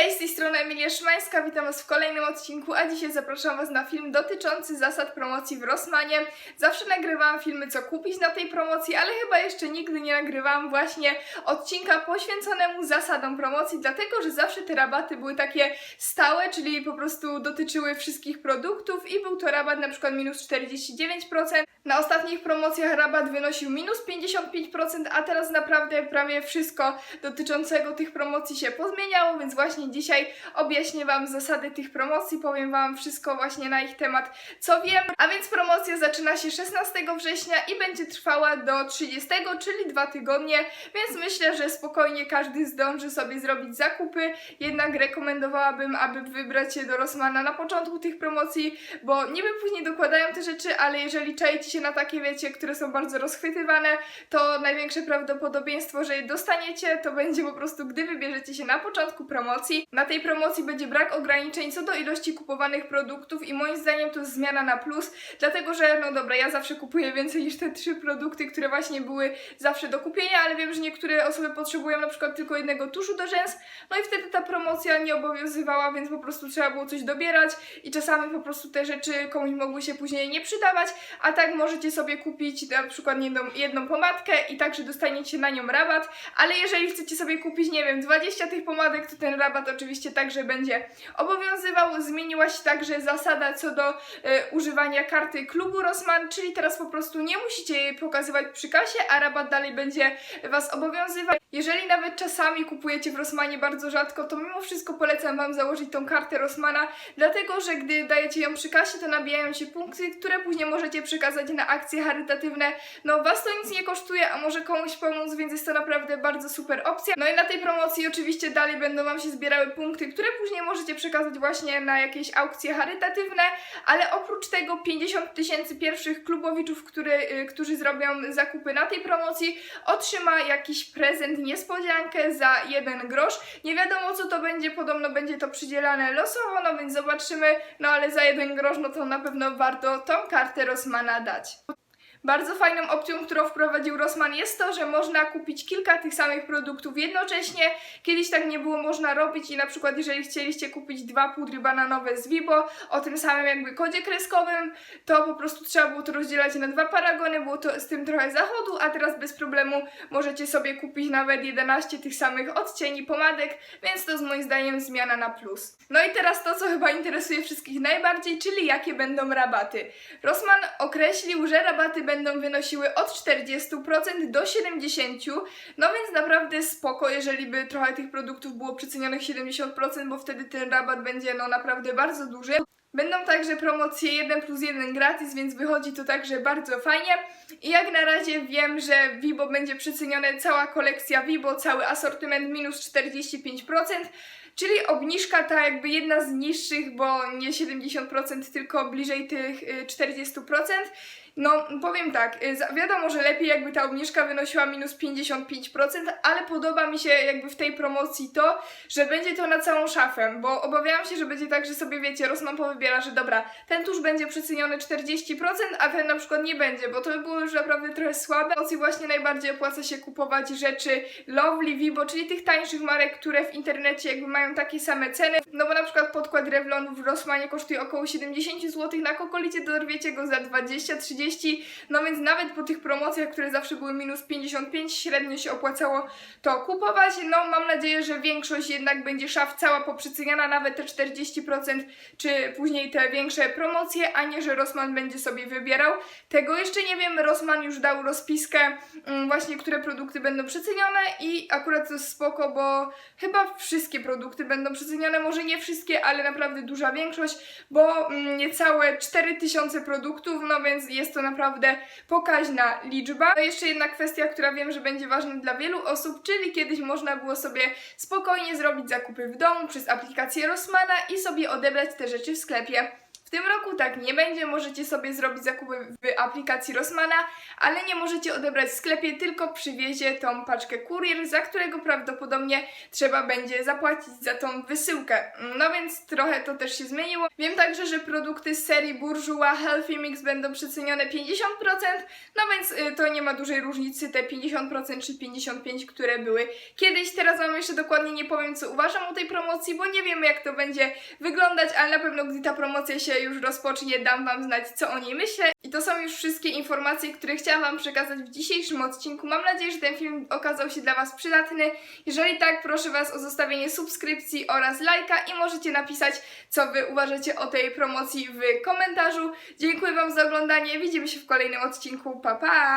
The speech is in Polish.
Hej, z tej strony Emilia Szymańska, witam Was w kolejnym odcinku, a dzisiaj zapraszam Was na film dotyczący zasad promocji w Rossmanie. Zawsze nagrywałam filmy, co kupić na tej promocji, ale chyba jeszcze nigdy nie nagrywałam właśnie odcinka poświęconemu zasadom promocji, dlatego, że zawsze te rabaty były takie stałe, czyli po prostu dotyczyły wszystkich produktów i był to rabat na przykład minus 49%. Na ostatnich promocjach rabat wynosił minus 55%, a teraz naprawdę prawie wszystko dotyczącego tych promocji się pozmieniało, więc właśnie dzisiaj objaśnię Wam zasady tych promocji, powiem Wam wszystko właśnie na ich temat, co wiem. A więc promocja zaczyna się 16 września i będzie trwała do 30, czyli dwa tygodnie, więc myślę, że spokojnie każdy zdąży sobie zrobić zakupy. Jednak rekomendowałabym, aby wybrać się do Rossmana na początku tych promocji, bo niby później dokładają te rzeczy, ale jeżeli czaicie się na takie, wiecie, które są bardzo rozchwytywane, to największe prawdopodobieństwo, że je dostaniecie, to będzie po prostu, gdy wybierzecie się na początku promocji. Na tej promocji będzie brak ograniczeń co do ilości kupowanych produktów i moim zdaniem to jest zmiana na plus, dlatego że, no dobra, ja zawsze kupuję więcej niż te trzy produkty, które właśnie były zawsze do kupienia, ale wiem, że niektóre osoby potrzebują na przykład tylko jednego tuszu do rzęs, no i wtedy ta promocja nie obowiązywała, więc po prostu trzeba było coś dobierać i czasami po prostu te rzeczy komuś mogły się później nie przydawać, a tak możecie sobie kupić na przykład jedną, jedną pomadkę i także dostaniecie na nią rabat, ale jeżeli chcecie sobie kupić, nie wiem, 20 tych pomadek, to ten rabat oczywiście także będzie obowiązywał. Zmieniła się także zasada co do e, używania karty klubu Rossmann, czyli teraz po prostu nie musicie jej pokazywać przy kasie, a rabat dalej będzie Was obowiązywać. Jeżeli nawet czasami kupujecie w Rossmanie bardzo rzadko, to mimo wszystko polecam Wam założyć tą kartę Rossmana, dlatego że gdy dajecie ją przy kasie, to nabijają się punkty, które później możecie przekazać na akcje charytatywne. No Was to nic nie kosztuje, a może komuś pomóc, więc jest to naprawdę bardzo super opcja. No i na tej promocji oczywiście dalej będą Wam się zbierały punkty, które później możecie przekazać właśnie na jakieś aukcje charytatywne, ale oprócz tego 50 tysięcy pierwszych klubowiczów, który, y, którzy zrobią zakupy na tej promocji, otrzyma jakiś prezent, niespodziankę za jeden grosz. Nie wiadomo co to będzie, podobno będzie to przydzielane losowo, no więc zobaczymy, no ale za jeden grosz, no to na pewno warto tą kartę Rossmana dać. писать. Bardzo fajną opcją, którą wprowadził Rossmann jest to, że można kupić kilka tych samych produktów jednocześnie. Kiedyś tak nie było można robić i na przykład jeżeli chcieliście kupić dwa pudry bananowe z Vibo o tym samym jakby kodzie kreskowym, to po prostu trzeba było to rozdzielać na dwa paragony, było to z tym trochę zachodu, a teraz bez problemu możecie sobie kupić nawet 11 tych samych odcieni pomadek, więc to jest moim zdaniem zmiana na plus. No i teraz to, co chyba interesuje wszystkich najbardziej, czyli jakie będą rabaty. Rossmann określił, że rabaty będą wynosiły od 40% do 70%, no więc naprawdę spoko, jeżeli by trochę tych produktów było przecenionych 70%, bo wtedy ten rabat będzie no naprawdę bardzo duży. Będą także promocje 1 plus 1 gratis, więc wychodzi to także bardzo fajnie. I jak na razie wiem, że Vibo będzie przecenione cała kolekcja Vibo, cały asortyment minus 45%, czyli obniżka ta jakby jedna z niższych, bo nie 70%, tylko bliżej tych y, 40%. No, powiem tak, y, wiadomo, że lepiej jakby ta obniżka wynosiła minus 55%, ale podoba mi się jakby w tej promocji to, że będzie to na całą szafę, bo obawiałam się, że będzie tak, że sobie wiecie, Rossmann powybiera, że dobra, ten tusz będzie przeceniony 40%, a ten na przykład nie będzie, bo to by było już naprawdę trochę słabe. W właśnie najbardziej opłaca się kupować rzeczy Lovely, Vibo, czyli tych tańszych marek, które w internecie jakby mają takie same ceny, no bo na przykład podkład Revlonu w Rossmanie kosztuje około 70 zł, na Kokolicie dorwiecie go za 20-30 no więc nawet po tych promocjach, które zawsze były minus 55, średnio się opłacało to kupować. No mam nadzieję, że większość jednak będzie szaf cała poprzeceniana, nawet te 40%, czy później te większe promocje, a nie, że Rossmann będzie sobie wybierał. Tego jeszcze nie wiem, Rossmann już dał rozpiskę mm, właśnie, które produkty będą przecenione i akurat to jest spoko, bo chyba wszystkie produkty będą przecenione, może nie wszystkie, ale naprawdę duża większość, bo mm, niecałe 4000 produktów, no więc jest to naprawdę pokaźna liczba. No jeszcze jedna kwestia, która wiem, że będzie ważna dla wielu osób, czyli kiedyś można było sobie spokojnie zrobić zakupy w domu przez aplikację Rossmana i sobie odebrać te rzeczy w sklepie. W tym roku tak nie będzie, możecie sobie zrobić zakupy w aplikacji Rossmana, ale nie możecie odebrać w sklepie, tylko przywiezie tą paczkę kurier, za którego prawdopodobnie trzeba będzie zapłacić za tą wysyłkę. No więc trochę to też się zmieniło. Wiem także, że produkty z serii Bourjois Healthy Mix będą przecenione 50%, no więc y, to nie ma dużej różnicy, te 50% czy 55%, które były kiedyś. Teraz Wam jeszcze dokładnie nie powiem, co uważam o tej promocji, bo nie wiemy, jak to będzie wyglądać, ale na pewno, gdy ta promocja już rozpocznie, dam Wam znać, co o niej myślę. I to są już wszystkie informacje, które chciałam Wam przekazać w dzisiejszym odcinku. Mam nadzieję, że ten film okazał się dla Was przydatny. Jeżeli tak, proszę Was o zostawienie subskrypcji oraz lajka i możecie napisać, co Wy uważacie o tej promocji w komentarzu. Dziękuję Wam za oglądanie. Widzimy się w kolejnym odcinku. Pa, pa!